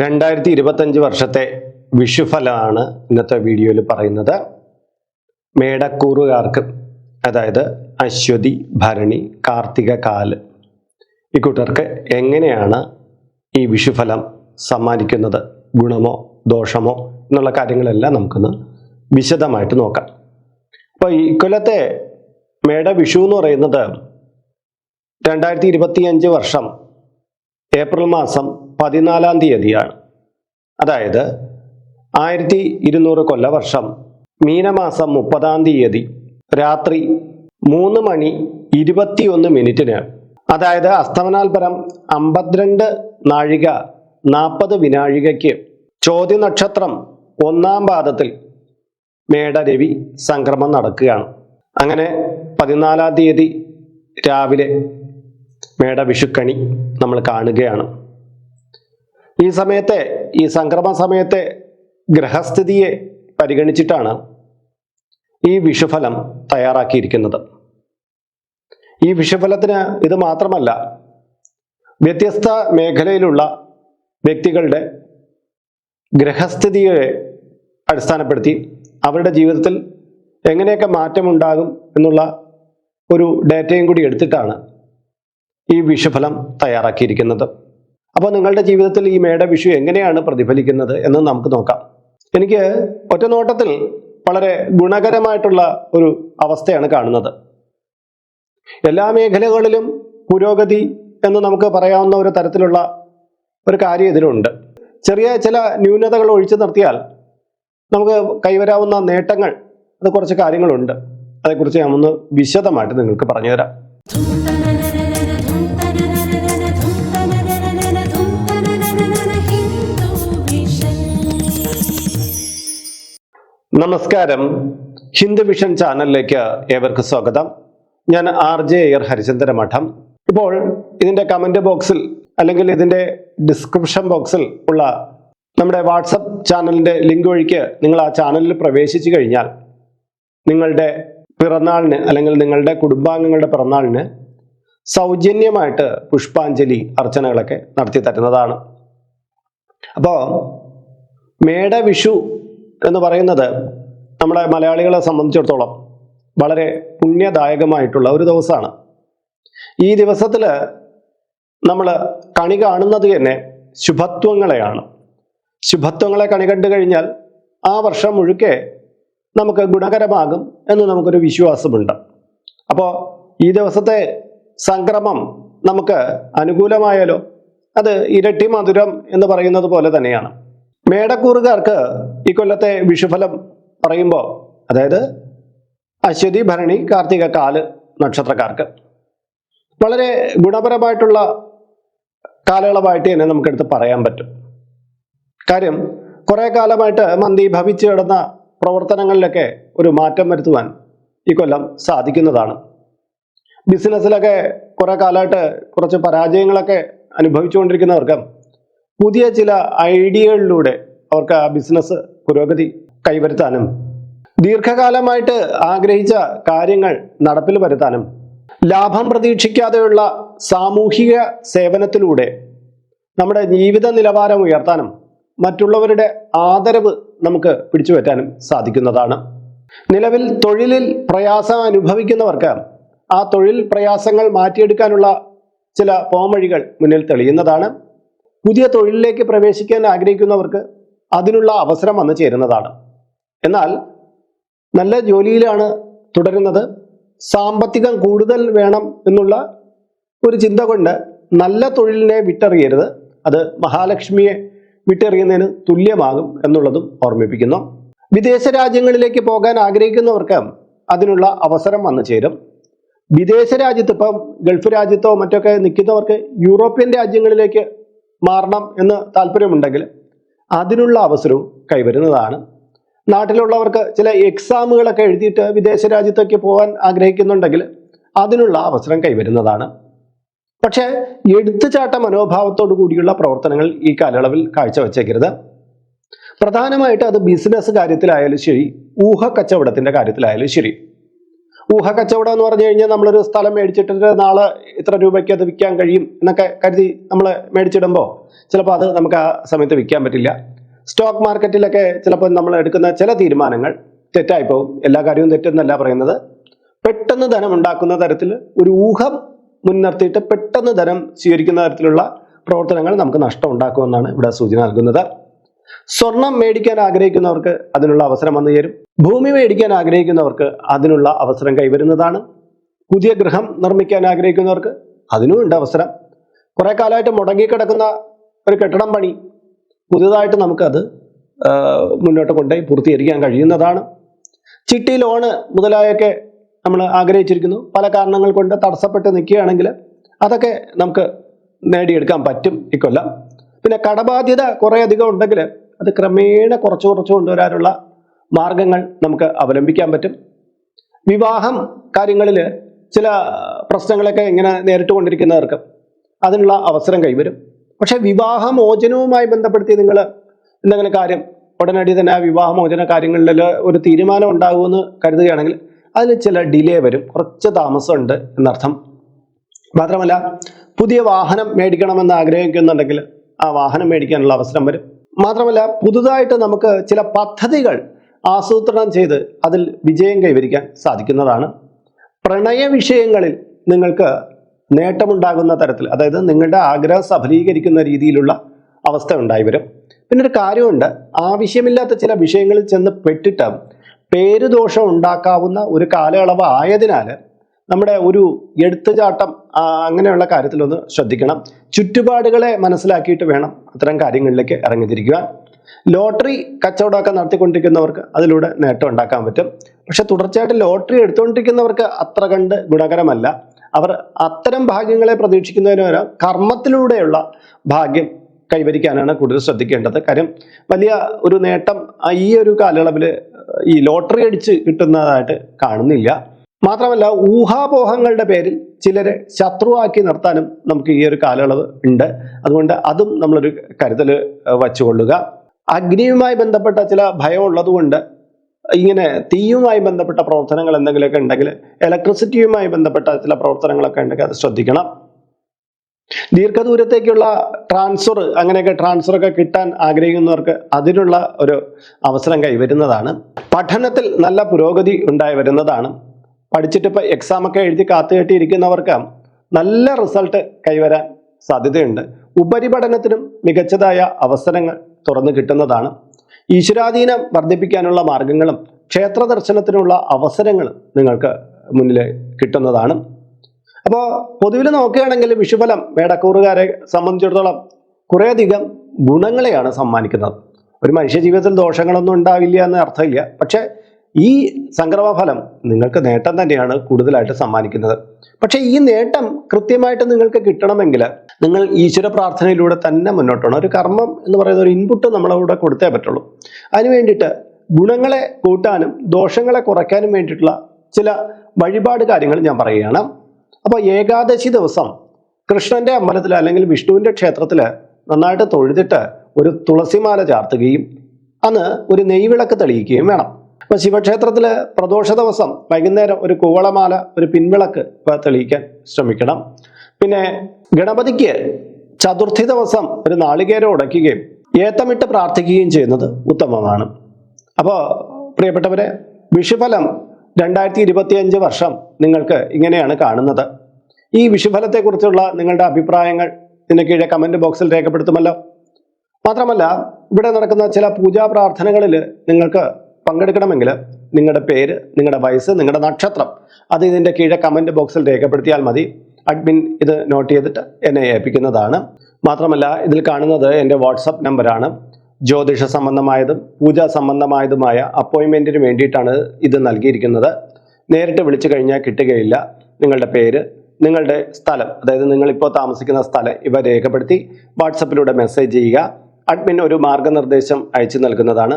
രണ്ടായിരത്തി ഇരുപത്തഞ്ച് വർഷത്തെ വിഷുഫലമാണ് ഇന്നത്തെ വീഡിയോയിൽ പറയുന്നത്. മേടക്കൂറുകാർക്ക് അതായത് അശ്വതി ഭരണി കാർത്തിക കാൽ ഈ കൂട്ടർക്ക് എങ്ങനെയാണ് ഈ വിഷുഫലം സമ്മാനിക്കുന്നത്? ഗുണമോ ദോഷമോ എന്നുള്ള കാര്യങ്ങളെല്ലാം നമുക്കൊന്ന് വിശദമായിട്ട് നോക്കാം. അപ്പോൾ ഈ കൊല്ലത്തെ മേട വിഷു എന്ന് പറയുന്നത് രണ്ടായിരത്തി ഇരുപത്തിയഞ്ച് വർഷം ഏപ്രിൽ മാസം പതിനാലാം തീയതിയാണ്. അതായത് ആയിരത്തി ഇരുന്നൂറ് കൊല്ലവർഷം മീനമാസം മുപ്പതാം തീയതി രാത്രി മൂന്ന് മണി ഇരുപത്തിയൊന്ന് മിനിറ്റിന്. അതായത് അസ്തമനാൽപരം അമ്പത്തിരണ്ട് നാഴിക നാൽപ്പത് വിനാഴികയ്ക്ക്. ചോദ്യ നക്ഷത്രം ഒന്നാം പാദത്തിൽ മേടരവി സംക്രമം നടക്കുകയാണ്. അങ്ങനെ പതിനാലാം തീയതി രാവിലെ മേടവിഷുക്കണി നമ്മൾ കാണുകയാണ്. ഈ സമയത്തെ ഈ സംക്രമ സമയത്തെ ഗ്രഹസ്ഥിതിയെ പരിഗണിച്ചിട്ടാണ് ഈ വിഷുഫലം തയ്യാറാക്കിയിരിക്കുന്നത്. ഈ വിഷുഫലത്തിന് ഇത് മാത്രമല്ല വ്യത്യസ്ത മേഖലയിലുള്ള വ്യക്തികളുടെ ഗ്രഹസ്ഥിതിയെ അടിസ്ഥാനപ്പെടുത്തി അവരുടെ ജീവിതത്തിൽ എങ്ങനെയൊക്കെ മാറ്റമുണ്ടാകും എന്നുള്ള ഒരു ഡേറ്റയും കൂടി എടുത്തിട്ടാണ് ഈ വിഷുഫലം തയ്യാറാക്കിയിരിക്കുന്നത്. അപ്പോൾ നിങ്ങളുടെ ജീവിതത്തിൽ ഈ മേട വിഷു എങ്ങനെയാണ് പ്രതിഫലിക്കുന്നത് എന്ന് നമുക്ക് നോക്കാം. എനിക്ക് ഒറ്റ നോട്ടത്തിൽ വളരെ ഗുണകരമായിട്ടുള്ള ഒരു അവസ്ഥയാണ് കാണുന്നത്. എല്ലാ മേഖലകളിലും പുരോഗതി എന്ന് നമുക്ക് പറയാവുന്ന ഒരു തരത്തിലുള്ള ഒരു കാര്യം ഇതിലുണ്ട്. ചെറിയ ചില ന്യൂനതകൾ ഒഴിച്ചു നിർത്തിയാൽ നമുക്ക് കൈവരാവുന്ന നേട്ടങ്ങൾ അത് കുറച്ച് കാര്യങ്ങളുണ്ട്. അതേക്കുറിച്ച് ഞാൻ ഒന്ന് വിശദമായിട്ട് നിങ്ങൾക്ക് പറഞ്ഞുതരാം. നമസ്കാരം. ഹിന്ദു വിഷൻ ചാനലിലേക്ക് ഏവർക്ക് സ്വാഗതം. ഞാൻ ആർ ജെ എയർ ഹരിചന്ദ്ര മഠം. ഇപ്പോൾ ഇതിന്റെ കമന്റ് ബോക്സിൽ അല്ലെങ്കിൽ ഇതിന്റെ ഡിസ്ക്രിപ്ഷൻ ബോക്സിൽ ഉള്ള നമ്മുടെ വാട്സപ്പ് ചാനലിന്റെ ലിങ്ക് വഴിക്ക് നിങ്ങൾ ആ ചാനലിൽ പ്രവേശിച്ചു കഴിഞ്ഞാൽ നിങ്ങളുടെ പിറന്നാളിന് അല്ലെങ്കിൽ നിങ്ങളുടെ കുടുംബാംഗങ്ങളുടെ പിറന്നാളിന് സൗജന്യമായിട്ട് പുഷ്പാഞ്ജലി അർച്ചനകളൊക്കെ നടത്തി തരുന്നതാണ്. അപ്പോൾ മേട വിഷു എന്ന് പറയുന്നത് നമ്മുടെ മലയാളികളെ സംബന്ധിച്ചിടത്തോളം വളരെ പുണ്യദായകമായിട്ടുള്ള ഒരു ദിവസമാണ്. ഈ ദിവസത്തിൽ നമ്മൾ കണി കാണുന്നത് തന്നെ ശുഭത്വങ്ങളെയാണ്. ശുഭത്വങ്ങളെ കണി കണ്ടു കഴിഞ്ഞാൽ ആ വർഷം മുഴുക്കെ നമുക്ക് ഗുണകരമാകും എന്ന് നമുക്കൊരു വിശ്വാസമുണ്ട്. അപ്പോൾ ഈ ദിവസത്തെ സംക്രമം നമുക്ക് അനുകൂലമായാലോ അത് ഇരട്ടി മധുരം എന്ന് പറയുന്നത് പോലെ തന്നെയാണ്. മേടക്കൂറുകാർക്ക് ഈ കൊല്ലത്തെ വിഷുഫലം പറയുമ്പോൾ അതായത് അശ്വതി ഭരണി കാർത്തിക കാൽ നക്ഷത്രക്കാർക്ക് വളരെ ഗുണപരമായിട്ടുള്ള കാലയളവായിട്ട് തന്നെ നമുക്കെടുത്ത് പറയാൻ പറ്റും. കാര്യം കുറേ കാലമായിട്ട് മന്ദി ഭവിച്ചു കിടന്ന പ്രവർത്തനങ്ങളിലൊക്കെ ഒരു മാറ്റം വരുത്തുവാൻ ഈ കൊല്ലം സാധിക്കുന്നതാണ്. ബിസിനസ്സിലൊക്കെ കുറേ കാലമായിട്ട് കുറച്ച് പരാജയങ്ങളൊക്കെ അനുഭവിച്ചുകൊണ്ടിരിക്കുന്നവർക്ക് പുതിയ ചില ഐഡിയകളിലൂടെ അവർക്ക് ആ ബിസിനസ് പുരോഗതി കൈവരുത്താനും ദീർഘകാലമായിട്ട് ആഗ്രഹിച്ച കാര്യങ്ങൾ നടപ്പിൽ വരുത്താനും ലാഭം പ്രതീക്ഷിക്കാതെയുള്ള സാമൂഹിക സേവനത്തിലൂടെ നമ്മുടെ ജീവിത നിലവാരം ഉയർത്താനും മറ്റുള്ളവരുടെ ആദരവ് നമുക്ക് പിടിച്ചു പറ്റാനും സാധിക്കുന്നതാണ്. നിലവിൽ തൊഴിലിൽ പ്രയാസം അനുഭവിക്കുന്നവർക്ക് ആ തൊഴിൽ പ്രയാസങ്ങൾ മാറ്റിയെടുക്കാനുള്ള ചില പോംവഴികൾ മുന്നിൽ തെളിയുന്നതാണ്. പുതിയ തൊഴിലിലേക്ക് പ്രവേശിക്കാൻ ആഗ്രഹിക്കുന്നവർക്ക് അതിനുള്ള അവസരം വന്നു ചേരുന്നതാണ്. എന്നാൽ നല്ല ജോലിയിലാണ് തുടരുന്നത്. സാമ്പത്തികം കൂടുതൽ വേണം എന്നുള്ള ഒരു ചിന്ത കൊണ്ട് നല്ല തൊഴിലിനെ വിട്ടെറിയരുത്. അത് മഹാലക്ഷ്മിയെ വിട്ടെറിയുന്നതിന് തുല്യമാകും എന്നുള്ളതും ഓർമ്മിപ്പിക്കുന്നു. വിദേശ രാജ്യങ്ങളിലേക്ക് പോകാൻ ആഗ്രഹിക്കുന്നവർക്ക് അതിനുള്ള അവസരം വന്നു ചേരും. വിദേശ രാജ്യത്ത് ഇപ്പം ഗൾഫ് രാജ്യത്തോ മറ്റൊക്കെ നിൽക്കുന്നവർക്ക് യൂറോപ്യൻ രാജ്യങ്ങളിലേക്ക് മാറണം എന്ന് താല്പര്യമുണ്ടെങ്കിൽ അതിനുള്ള അവസരവും കൈവരുന്നതാണ്. നാട്ടിലുള്ളവർക്ക് ചില എക്സാമുകളൊക്കെ എഴുതിയിട്ട് വിദേശ രാജ്യത്തേക്ക് പോകാൻ ആഗ്രഹിക്കുന്നുണ്ടെങ്കിൽ അതിനുള്ള അവസരം കൈവരുന്നതാണ്. പക്ഷേ എടുത്തുചാട്ട മനോഭാവത്തോടു കൂടിയുള്ള പ്രവർത്തനങ്ങൾ ഈ കാലയളവിൽ കാഴ്ചവെച്ചേക്കരുത്. പ്രധാനമായിട്ട് അത് ബിസിനസ് കാര്യത്തിലായാലും ശരി ഊഹ കച്ചവടത്തിന്റെ കാര്യത്തിലായാലും ശരി. ഊഹ കച്ചവടം എന്ന് പറഞ്ഞു കഴിഞ്ഞാൽ നമ്മളൊരു സ്ഥലം മേടിച്ചിട്ട് നാളെ ഇത്ര രൂപയ്ക്ക് അത് വിൽക്കാൻ കഴിയും എന്നൊക്കെ കരുതി നമ്മൾ മേടിച്ചിടുമ്പോൾ ചിലപ്പോൾ അത് നമുക്ക് ആ സമയത്ത് വിൽക്കാൻ പറ്റില്ല. സ്റ്റോക്ക് മാർക്കറ്റിലൊക്കെ ചിലപ്പോൾ നമ്മൾ എടുക്കുന്ന ചില തീരുമാനങ്ങൾ തെറ്റായി പോകും. എല്ലാ കാര്യവും തെറ്റെന്നല്ല പറയുന്നത്. പെട്ടെന്ന് ധനം ഉണ്ടാക്കുന്ന തരത്തിൽ ഒരു ഊഹം മുൻനിർത്തിയിട്ട് പെട്ടെന്ന് ധനം സ്വീകരിക്കുന്ന തരത്തിലുള്ള പ്രവർത്തനങ്ങൾ നമുക്ക് നഷ്ടം ഉണ്ടാക്കുമെന്നാണ് ഇവിടെ സൂചന നൽകുന്നത്. സ്വർണം മേടിക്കാൻ ആഗ്രഹിക്കുന്നവർക്ക് അതിനുള്ള അവസരം വന്നു ചേരും. ഭൂമി മേടിക്കാൻ ആഗ്രഹിക്കുന്നവർക്ക് അതിനുള്ള അവസരം കൈവരുന്നതാണ്. പുതിയ ഗൃഹം നിർമ്മിക്കാൻ ആഗ്രഹിക്കുന്നവർക്ക് അതിനും ഉണ്ട് അവസരം. കുറെ കാലമായിട്ട് മുടങ്ങിക്കിടക്കുന്ന ഒരു കെട്ടിടം പണി പുതിയതായിട്ട് നമുക്കത് മുന്നോട്ട് കൊണ്ടുപോയി പൂർത്തീകരിക്കാൻ കഴിയുന്നതാണ്. ചിട്ടി ലോണ് മുതലായൊക്കെ നമ്മൾ ആഗ്രഹിച്ചിരിക്കുന്നു. പല കാരണങ്ങൾ കൊണ്ട് തടസ്സപ്പെട്ട് നിൽക്കുകയാണെങ്കിൽ അതൊക്കെ നമുക്ക് നേടിയെടുക്കാൻ പറ്റും ഇക്കൊല്ലം പിന്നെ കടബാധ്യത കുറേയധികം ഉണ്ടെങ്കിൽ അത് ക്രമേണ കുറച്ച് കുറച്ച് കൊണ്ടുവരാനുള്ള മാർഗങ്ങൾ നമുക്ക് അവലംബിക്കാൻ പറ്റും. വിവാഹം കാര്യങ്ങളിൽ ചില പ്രശ്നങ്ങളൊക്കെ ഇങ്ങനെ നേരിട്ട് കൊണ്ടിരിക്കുന്നവർക്ക് അതിനുള്ള അവസരം കൈവരും. പക്ഷെ വിവാഹമോചനവുമായി ബന്ധപ്പെടുത്തി നിങ്ങൾ എന്തെങ്കിലും കാര്യം ഉടനടി തന്നെ ആ വിവാഹമോചന കാര്യങ്ങളിൽ ഒരു തീരുമാനം ഉണ്ടാകുമെന്ന് കരുതുകയാണെങ്കിൽ അതിൽ ചില ഡിലേ വരും. കുറച്ച് താമസമുണ്ട് എന്നർത്ഥം. മാത്രമല്ല പുതിയ വാഹനം മേടിക്കണമെന്ന് ആഗ്രഹിക്കുന്നുണ്ടെങ്കിൽ ആ വാഹനം മേടിക്കാനുള്ള അവസരം വരും. മാത്രമല്ല പുതുതായിട്ട് നമുക്ക് ചില പദ്ധതികൾ ആസൂത്രണം ചെയ്ത് അതിൽ വിജയം കൈവരിക്കാൻ സാധിക്കുന്നതാണ്. പ്രണയ വിഷയങ്ങളിൽ നിങ്ങൾക്ക് നേട്ടമുണ്ടാകുന്ന തരത്തിൽ അതായത് നിങ്ങളുടെ ആഗ്രഹം സഫലീകരിക്കുന്ന രീതിയിലുള്ള അവസ്ഥ ഉണ്ടായി വരും. പിന്നെ ഒരു കാര്യമുണ്ട് ആവശ്യമില്ലാത്ത ചില വിഷയങ്ങളിൽ ചെന്ന് പെട്ടിട്ട് പേരുദോഷം ഉണ്ടാക്കാവുന്ന ഒരു കാലയളവ് ആയതിനാൽ നമ്മുടെ ഒരു എടുത്തുചാട്ടം അങ്ങനെയുള്ള കാര്യത്തിലൊന്ന് ശ്രദ്ധിക്കണം. ചുറ്റുപാടുകളെ മനസ്സിലാക്കിയിട്ട് വേണം അത്തരം കാര്യങ്ങളിലേക്ക് ഇറങ്ങിത്തിരിക്കുവാൻ. ലോട്ടറി കച്ചവടമൊക്കെ നടത്തിക്കൊണ്ടിരിക്കുന്നവർക്ക് അതിലൂടെ നേട്ടം ഉണ്ടാക്കാൻ പറ്റും. പക്ഷെ തുടർച്ചയായിട്ട് ലോട്ടറി എടുത്തുകൊണ്ടിരിക്കുന്നവർക്ക് അത്ര കണ്ട് ഗുണകരമല്ല. അവർ അത്തരം ഭാഗ്യങ്ങളെ പ്രതീക്ഷിക്കുന്നതിന് കർമ്മത്തിലൂടെയുള്ള ഭാഗ്യം കൈവരിക്കാനാണ് കൂടുതൽ ശ്രദ്ധിക്കേണ്ടത്. കാര്യം വലിയ ഒരു നേട്ടം ഈ ഒരു കാലയളവിൽ ഈ ലോട്ടറി അടിച്ച് കിട്ടുന്നതായിട്ട് കാണുന്നില്ല. മാത്രമല്ല ഊഹാപോഹങ്ങളുടെ പേരിൽ ചിലരെ ശത്രുവാക്കി നിർത്താനും നമുക്ക് ഈ ഒരു കാലയളവ് ഉണ്ട്. അതുകൊണ്ട് അതും നമ്മളൊരു കരുതൽ വച്ചുകൊള്ളുക. അഗ്നിയുമായി ബന്ധപ്പെട്ട ചില ഭയം ഉള്ളതുകൊണ്ട് ഇങ്ങനെ തീയുമായി ബന്ധപ്പെട്ട പ്രവർത്തനങ്ങൾ എന്തെങ്കിലുമൊക്കെ ഉണ്ടെങ്കിൽ ഇലക്ട്രിസിറ്റിയുമായി ബന്ധപ്പെട്ട ചില പ്രവർത്തനങ്ങളൊക്കെ ഉണ്ടെങ്കിൽ അത് ശ്രദ്ധിക്കണം. ദീർഘദൂരത്തേക്കുള്ള ട്രാൻസ്ഫർ അങ്ങനെയൊക്കെ ട്രാൻസ്ഫർ ഒക്കെ കിട്ടാൻ ആഗ്രഹിക്കുന്നവർക്ക് അതിനുള്ള ഒരു അവസരം കൈവരുന്നതാണ്. പഠനത്തിൽ നല്ല പുരോഗതി ഉണ്ടായി വരുന്നതാണ്. പഠിച്ചിട്ട് ഇപ്പോൾ എക്സാം ഒക്കെ എഴുതി കാത്തുകെട്ടിയിരിക്കുന്നവർക്ക് നല്ല റിസൾട്ട് കൈവരാൻ സാധ്യതയുണ്ട്. ഉപരിപഠനത്തിനും മികച്ചതായ അവസരങ്ങൾ തുറന്നു കിട്ടുന്നതാണ്. ഈശ്വരാധീനം വർദ്ധിപ്പിക്കാനുള്ള മാർഗങ്ങളും ക്ഷേത്ര ദർശനത്തിനുള്ള അവസരങ്ങളും നിങ്ങൾക്ക് മുന്നിൽ കിട്ടുന്നതാണ്. അപ്പോൾ പൊതുവിൽ നോക്കുകയാണെങ്കിൽ വിഷുഫലം വേടക്കൂറുകാരെ സംബന്ധിച്ചിടത്തോളം കുറേയധികം ഗുണങ്ങളെയാണ് സമ്മാനിക്കുന്നത്. ഒരു മനുഷ്യ ജീവിതത്തിൽ ദോഷങ്ങളൊന്നും ഉണ്ടാവില്ല എന്ന് അർത്ഥമില്ല. പക്ഷേ ഈ സംക്രമഫലം നിങ്ങൾക്ക് നേട്ടം തന്നെയാണ് കൂടുതലായിട്ട് സമ്മാനിക്കുന്നത്. പക്ഷേ ഈ നേട്ടം കൃത്യമായിട്ട് നിങ്ങൾക്ക് കിട്ടണമെങ്കിൽ നിങ്ങൾ ഈശ്വര പ്രാർത്ഥനയിലൂടെ തന്നെ മുന്നോട്ട് പോകണം ഒരു കർമ്മം എന്ന് പറയുന്ന ഒരു ഇൻപുട്ട് നമ്മളവിടെ കൊടുത്തേ പറ്റുള്ളൂ. അതിന് വേണ്ടിയിട്ട് ഗുണങ്ങളെ കൂട്ടാനും ദോഷങ്ങളെ കുറയ്ക്കാനും വേണ്ടിയിട്ടുള്ള ചില വഴിപാട് കാര്യങ്ങൾ ഞാൻ പറയുകയാണ്. അപ്പോൾ ഏകാദശി ദിവസം കൃഷ്ണന്റെ അമ്പലത്തിൽ അല്ലെങ്കിൽ വിഷ്ണുവിന്റെ ക്ഷേത്രത്തിൽ നന്നായിട്ട് തൊഴുതിട്ട് ഒരു തുളസിമാല ചാർത്തുകയും അന്ന് ഒരു നെയ്വിളക്ക് തെളിയിക്കുകയും വേണം. അപ്പോൾ ശിവക്ഷേത്രത്തിൽ പ്രദോഷ ദിവസം വൈകുന്നേരം ഒരു കൂവളമാല ഒരു പിൻവിളക്ക് തെളിയിക്കാൻ ശ്രമിക്കണം. പിന്നെ ഗണപതിക്ക് ചതുർത്ഥി ദിവസം ഒരു നാളികേരം ഉടയ്ക്കുകയും ഏത്തമിട്ട് പ്രാർത്ഥിക്കുകയും ചെയ്യുന്നത് ഉത്തമമാണ്. അപ്പോൾ പ്രിയപ്പെട്ടവരെ വിഷുഫലം രണ്ടായിരത്തി ഇരുപത്തിയഞ്ച് വർഷം നിങ്ങൾക്ക് ഇങ്ങനെയാണ് കാണുന്നത്. ഈ വിഷുഫലത്തെക്കുറിച്ചുള്ള നിങ്ങളുടെ അഭിപ്രായങ്ങൾ ഇതിന് കീഴെ കമന്റ് ബോക്സിൽ രേഖപ്പെടുത്തുമല്ലോ. മാത്രമല്ല ഇവിടെ നടക്കുന്ന ചില പൂജാ പ്രാർത്ഥനകളിൽ നിങ്ങൾക്ക് പങ്കെടുക്കണമെങ്കിൽ നിങ്ങളുടെ പേര് നിങ്ങളുടെ വയസ്സ് നിങ്ങളുടെ നക്ഷത്രം അത് ഇതിന്റെ കീഴെ കമന്റ് ബോക്സിൽ രേഖപ്പെടുത്തിയാൽ മതി. അഡ്മിൻ ഇത് നോട്ട് ചെയ്തിട്ട് എന്നെ ഏൽപ്പിക്കുന്നതാണ്. മാത്രമല്ല ഇതിൽ കാണുന്നത് എന്റെ വാട്സപ്പ് നമ്പറാണ് ജ്യോതിഷ സംബന്ധമായതും പൂജാ സംബന്ധമായതുമായ അപ്പോയിൻമെന്റിന് വേണ്ടിയിട്ടാണ് ഇത് നൽകിയിരിക്കുന്നത്. നേരിട്ട് വിളിച്ചു കഴിഞ്ഞാൽ കിട്ടുകയില്ല. നിങ്ങളുടെ പേര് നിങ്ങളുടെ സ്ഥലം അതായത് നിങ്ങളിപ്പോൾ താമസിക്കുന്ന സ്ഥലം ഇവ രേഖപ്പെടുത്തി വാട്സപ്പിലൂടെ മെസ്സേജ് ചെയ്യുക. അഡ്മിൻ ഒരു മാർഗനിർദ്ദേശം അയച്ചു നൽകുന്നതാണ്.